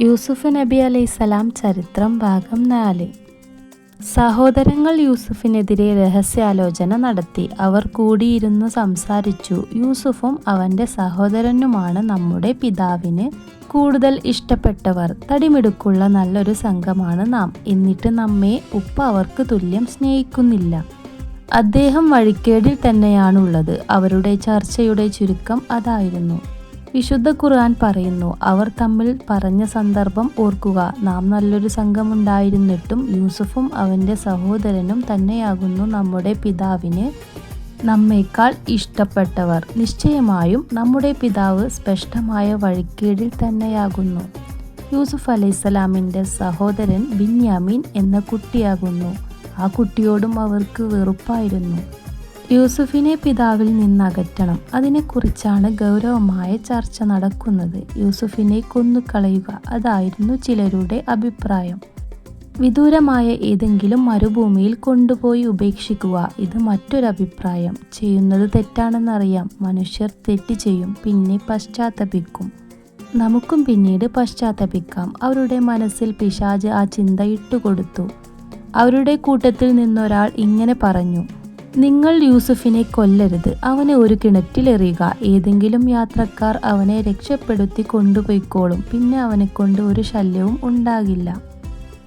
യൂസുഫ് നബി അലൈസലാം ചരിത്രം ഭാഗം നാല്. സഹോദരങ്ങൾ യൂസുഫിനെതിരെ രഹസ്യാലോചന നടത്തി. അവർ കൂടിയിരുന്ന് സംസാരിച്ചു. യൂസുഫും അവന്റെ സഹോദരനുമാണ് നമ്മുടെ പിതാവിന് കൂടുതൽ ഇഷ്ടപ്പെട്ടവർ. തടിമിടുക്കുള്ള നല്ലൊരു സംഘമാണ് നാം. എന്നിട്ട് നമ്മെ ഉപ്പ അവർക്ക് തുല്യം സ്നേഹിക്കുന്നില്ല. അദ്ദേഹം വഴിക്കേടിൽ തന്നെയാണുള്ളത്. അവരുടെ ചർച്ചയുടെ ചുരുക്കം അതായിരുന്നു. വിശുദ്ധ ഖുർആൻ പറയുന്നു. അവർ തമ്മിൽ പറഞ്ഞ സന്ദർഭം ഓർക്കുക. നാം നല്ലൊരു സംഘമുണ്ടായിരുന്നിട്ടും യൂസുഫും അവന്റെ സഹോദരനും തന്നെയാകുന്നു നമ്മുടെ പിതാവിന് നമ്മേക്കാൾ ഇഷ്ടപ്പെട്ടവർ. നിശ്ചയമായും നമ്മുടെ പിതാവ് സ്പഷ്ടമായ വഴിക്കേടിൽ തന്നെയാകുന്നു. യൂസുഫ് അലൈസലാമിന്റെ സഹോദരൻ ബിന്യാമീൻ എന്ന കുട്ടിയാകുന്നു. ആ കുട്ടിയോടും അവർക്ക് വെറുപ്പായിരുന്നു. യൂസുഫിനെ പിതാവിൽ നിന്നകറ്റണം. അതിനെക്കുറിച്ചാണ് ഗൗരവമായ ചർച്ച നടക്കുന്നത്. യൂസുഫിനെ കൊന്നുകളയുക അതായിരുന്നു ചിലരുടെ അഭിപ്രായം. വിദൂരമായ ഏതെങ്കിലും മരുഭൂമിയിൽ കൊണ്ടുപോയി ഉപേക്ഷിക്കുക ഇത് മറ്റൊരഭിപ്രായം. ചെയ്യുന്നത് തെറ്റാണെന്നറിയാം. മനുഷ്യർ തെറ്റ് ചെയ്യും പിന്നെ പശ്ചാത്തപിക്കും. നമുക്കും പിന്നീട് പശ്ചാത്തപിക്കാം. അവരുടെ മനസ്സിൽ പിശാജ് ആ ചിന്ത ഇട്ടുകൊടുത്തു. അവരുടെ കൂട്ടത്തിൽ നിന്നൊരാൾ ഇങ്ങനെ പറഞ്ഞു നിങ്ങൾ യൂസുഫിനെ കൊല്ലരുത്. അവനെ ഒരു കിണറ്റിലെറിയുക. ഏതെങ്കിലും യാത്രക്കാർ അവനെ രക്ഷപ്പെടുത്തി കൊണ്ടുപോയിക്കോളും. പിന്നെ അവനെ കൊണ്ട് ഒരു ശല്യവും ഉണ്ടാകില്ല.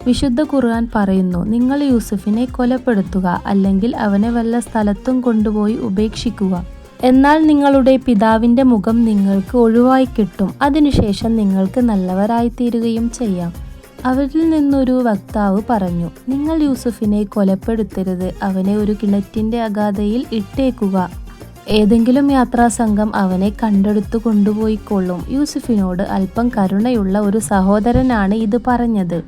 വിശുദ്ധ ഖുർആൻ പറയുന്നു നിങ്ങൾ യൂസുഫിനെ കൊലപ്പെടുത്തുക അല്ലെങ്കിൽ അവനെ വല്ല സ്ഥലത്തും കൊണ്ടുപോയി ഉപേക്ഷിക്കുക. എന്നാൽ നിങ്ങളുടെ പിതാവിന്റെ മുഖം നിങ്ങൾക്ക് ഒഴിവായി കിട്ടും. അതിനുശേഷം നിങ്ങൾക്ക് നല്ലവരായിത്തീരുകയും ചെയ്യാം. അവരിൽ നിന്നൊരു വക്താവ് പറഞ്ഞു നിങ്ങൾ യൂസുഫിനെ കൊലപ്പെടുത്തരുത്. അവനെ ഒരു കിണറ്റിന്റെ അഗാധയിൽ ഇട്ടേക്കുക. ഏതെങ്കിലും യാത്രാസംഘം അവനെ കണ്ടെടുത്തു കൊണ്ടുപോയിക്കൊള്ളും. യൂസുഫിനോട് അല്പം കരുണയുള്ള ഒരു സഹോദരനാണ് ഇത് പറഞ്ഞത്.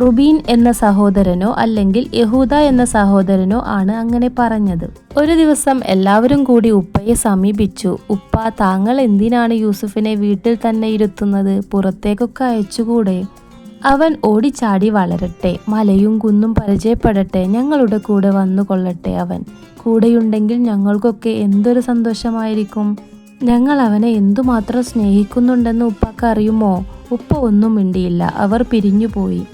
റുബീൻ എന്ന സഹോദരനോ അല്ലെങ്കിൽ യഹൂദ എന്ന സഹോദരനോ ആണ് അങ്ങനെ പറഞ്ഞത്. ഒരു ദിവസം എല്ലാവരും കൂടി ഉപ്പയെ സമീപിച്ചു. ഉപ്പ താങ്കൾ എന്തിനാണ് യൂസുഫിനെ വീട്ടിൽ തന്നെ ഇരുത്തുന്നത്? പുറത്തേക്കൊക്കെ അയച്ചുകൂടെ? അവൻ ഓടിച്ചാടി വളരട്ടെ മലയും കുന്നും പരിചയപ്പെടട്ടെ ഞങ്ങളുടെ കൂടെ വന്നു കൊള്ളട്ടെ അവൻ. കൂടെയുണ്ടെങ്കിൽ ഞങ്ങൾക്കൊക്കെ എന്തൊരു സന്തോഷമായിരിക്കും. ഞങ്ങൾ അവനെ എന്തുമാത്രം സ്നേഹിക്കുന്നുണ്ടെന്ന് ഉപ്പാക്ക് അറിയുമോ? ഉപ്പ ഒന്നും മിണ്ടിയില്ല അവർ പിരിഞ്ഞുപോയി.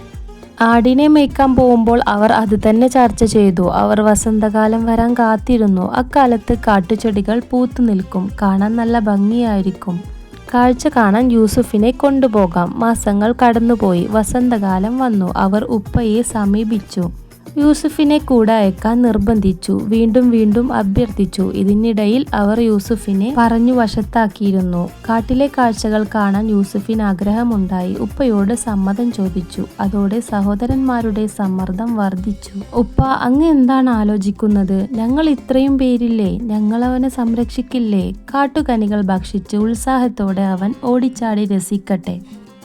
ആടിനെ മേയ്ക്കാൻ പോകുമ്പോൾ അവർ അത് തന്നെ ചർച്ച ചെയ്തു. അവർ വസന്തകാലം വരാൻ കാത്തിരുന്നു. അക്കാലത്ത് കാട്ടുചെടികൾ പൂത്തു നിൽക്കും കാണാൻ നല്ല ഭംഗിയായിരിക്കും. കാഴ്ച കാണാൻ യൂസുഫിനെ കൊണ്ടുപോകാം. മാസങ്ങൾ കടന്നുപോയി. വസന്തകാലം വന്നു. അവർ ഉപ്പയെ സമീപിച്ചു. യൂസുഫിനെ കൂടെ അയക്കാൻ നിർബന്ധിച്ചു. വീണ്ടും വീണ്ടും അഭ്യർത്ഥിച്ചു. ഇതിനിടയിൽ അവർ യൂസുഫിനെ പറഞ്ഞു വശത്താക്കിയിരുന്നു. കാട്ടിലെ കാഴ്ചകൾ കാണാൻ യൂസുഫിന് ആഗ്രഹമുണ്ടായി. ഉപ്പയോട് സമ്മതം ചോദിച്ചു. അതോടെ സഹോദരന്മാരുടെ സമ്മർദ്ദം വർദ്ധിച്ചു. ഉപ്പ അങ്ങ് എന്താണ് ആലോചിക്കുന്നത്? ഞങ്ങൾ ഇത്രയും പേരില്ലേ? ഞങ്ങൾ അവനെ സംരക്ഷിക്കില്ലേ? കാട്ടുകനികൾ ഭക്ഷിച്ച് ഉത്സാഹത്തോടെ അവൻ ഓടിച്ചാടി രസിക്കട്ടെ.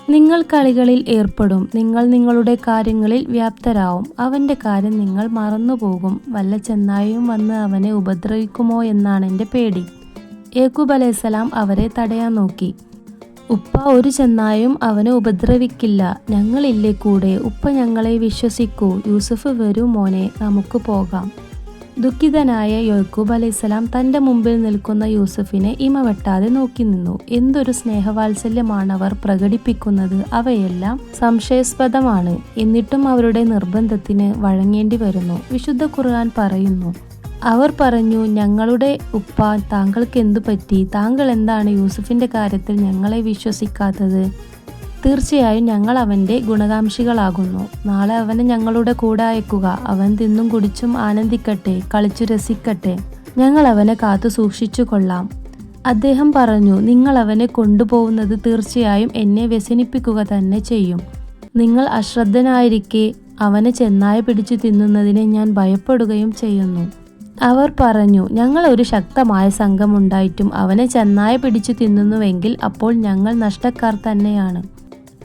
നിങ്ങൾ കളികളിൽ ഏർപ്പെടും. നിങ്ങൾ നിങ്ങളുടെ കാര്യങ്ങളിൽ വ്യാപ്തരാവും. അവന്റെ കാര്യം നിങ്ങൾ മറന്നുപോകും. വല്ല ചെന്നായും വന്ന് അവനെ ഉപദ്രവിക്കുമോ എന്നാണ് എന്റെ പേടി. യേക്കൂബ് അലൈഹിസ്സലാം അവരെ തടയാൻ നോക്കി. ഉപ്പ ഒരു ചെന്നായും അവനെ ഉപദ്രവിക്കില്ല. ഞങ്ങളില്ലേ കൂടെ? ഉപ്പ ഞങ്ങളെ വിശ്വസിക്കൂ. യൂസഫ് വരൂ മോനെ നമുക്ക് പോകാം. ദുഃഖിതനായ യോക്കൂബ് അലൈഹിസ്സലാം തന്റെ മുമ്പിൽ നിൽക്കുന്ന യൂസഫിനെ ഇമ വെട്ടാതെ നോക്കി നിന്നു. എന്തൊരു സ്നേഹവാത്സല്യമാണ് അവർ പ്രകടിപ്പിക്കുന്നത്. അവയെല്ലാം സംശയാസ്പദമാണ്. എന്നിട്ടും അവരുടെ നിർബന്ധത്തിന് വഴങ്ങേണ്ടി വരുന്നു. വിശുദ്ധ ഖുർആൻ പറയുന്നു അവർ പറഞ്ഞു ഞങ്ങളുടെ ഉപ്പ താങ്കൾക്ക് എന്തു പറ്റി? താങ്കൾ എന്താണ് യൂസഫിന്റെ കാര്യത്തിൽ ഞങ്ങളെ വിശ്വസിക്കാത്തത്? തീർച്ചയായും ഞങ്ങൾ അവന്റെ ഗുണകാംക്ഷികളാകുന്നു നാളെ അവനെ ഞങ്ങളുടെ കൂടെ അയക്കുക. അവൻ തിന്നും കുടിച്ചും ആനന്ദിക്കട്ടെ കളിച്ചു രസിക്കട്ടെ. ഞങ്ങൾ അവനെ കാത്തു സൂക്ഷിച്ചു കൊള്ളാം. അദ്ദേഹം പറഞ്ഞു നിങ്ങൾ അവനെ കൊണ്ടുപോകുന്നത് തീർച്ചയായും എന്നെ വ്യസനിപ്പിക്കുക തന്നെ ചെയ്യും. നിങ്ങൾ അശ്രദ്ധനായിരിക്കെ അവനെ ചെന്നായ പിടിച്ചു തിന്നുന്നതിനെ ഞാൻ ഭയപ്പെടുകയും ചെയ്യുന്നു. അവർ പറഞ്ഞു ഞങ്ങൾ ഒരു ശക്തമായ സംഘമുണ്ടായിട്ടും അവനെ ചെന്നായ പിടിച്ചു തിന്നുന്നുവെങ്കിൽ അപ്പോൾ ഞങ്ങൾ നഷ്ടക്കാർ തന്നെയാണ്.